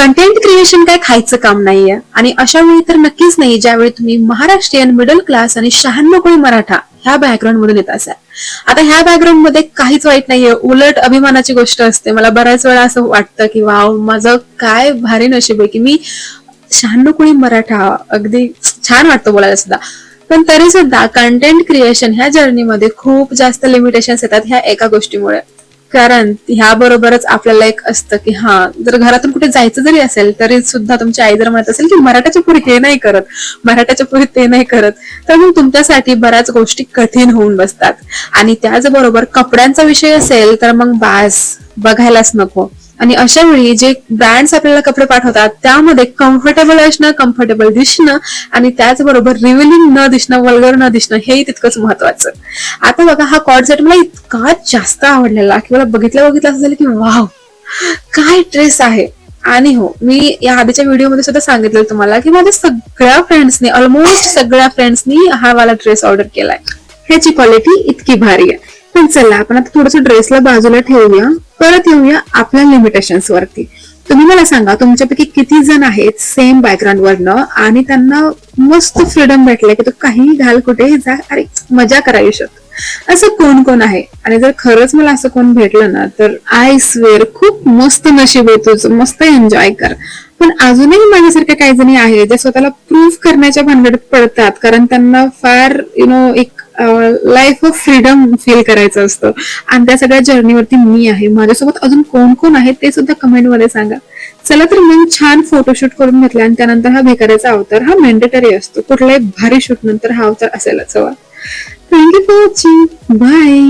Content creation काय खायचं काम नाहीये. आणि अशा वेळी तर नक्कीच नाही ज्यावेळी तुम्ही महाराष्ट्रीयन मिडल क्लास आणि शहाण्णव कोळी मराठा ह्या बॅकग्राऊंड मधून येत असाल. आता ह्या बॅकग्राऊंडमध्ये काहीच वाईट नाहीये उलट अभिमानाची गोष्ट असते. मला बऱ्याच वेळा असं वाटतं की वाव माझं काय भारी नशीब आहे की मी शहाण्णव कोळी मराठा अगदी छान वाटतं बोलायला सुद्धा. पण तरी सुद्धा कंटेंट क्रिएशन ह्या जर्नीमध्ये खूप जास्त लिमिटेशन्स येतात ह्या एका गोष्टीमुळे. कारण ह्या बरोबरच आपल्याला एक असतं की हा जर घरातून कुठे जायचं जरी असेल तरी सुद्धा तुमची आई जर म्हणत असेल की मराठाच्या पुढे हे नाही करत मराठाच्या पुढे ते नाही करत तर मग तुमच्यासाठी बऱ्याच गोष्टी कठीण होऊन बसतात. आणि त्याचबरोबर कपड्यांचा विषय असेल तर मग बास बघायलाच नको. आणि अशा वेळी जे ब्रँड्स आपल्याला कपडे पाठवतात त्यामध्ये कम्फर्टेबल असणं कम्फर्टेबल दिसणं आणि त्याचबरोबर रिव्हिलिंग न दिसणं वल्गर न दिसणं हेही तितकंच महत्वाचं. आता बघा हा कॉर्ड सेट मला इतका जास्त आवडलेला. की मला बघितलं बघितलं असं झालं की वाव काय ड्रेस आहे? आणि हो मी या आधीच्या व्हिडिओमध्ये सुद्धा सांगितलं तुम्हाला की माझ्या सगळ्या फ्रेंड्सनी ऑलमोस्ट सगळ्या फ्रेंड्सनी हा वाला ड्रेस ऑर्डर केलाय. ह्याची क्वालिटी इतकी भारी आहे. पण चला आपण आता थोडस ड्रेसला बाजूला ठेवूया. परत येऊया आपल्या लिमिटेशन्स वरती. तुम्ही मला सांगा तुमच्यापैकी किती जण आहेत सेम बॅकग्राऊंड वरनं आणि त्यांना मस्त फ्रीडम भेटलंय की तू काही घाल कुठेही जा अरे मजा करा आयुष्यात असं कोण कोण आहे? आणि जर खरंच मला असं कोण भेटलं ना तर आय स्वेअर खूप मस्त नशीब आहे तुझं मस्त एन्जॉय कर. पण अजूनही माझ्यासारख्या काही जणी आहेत जे स्वतःला प्रूव्ह करण्याच्या भानगडीत पडतात कारण त्यांना फार यु नो एक लाईफ ऑफ फ्रीडम फील करायचं असतं. आणि त्या सगळ्या जर्नीवरती मी आहे. माझ्यासोबत अजून कोण कोण आहे ते सुद्धा कमेंटमध्ये सांगा. चला तर मग छान फोटोशूट करून घेतला आणि त्यानंतर हा भिकाऱ्याचा अवतार हा मेंडेटरी असतो. कुठल्याही भारी शूट नंतर हा अवतार असायलाच हवा. Thank you for watching bye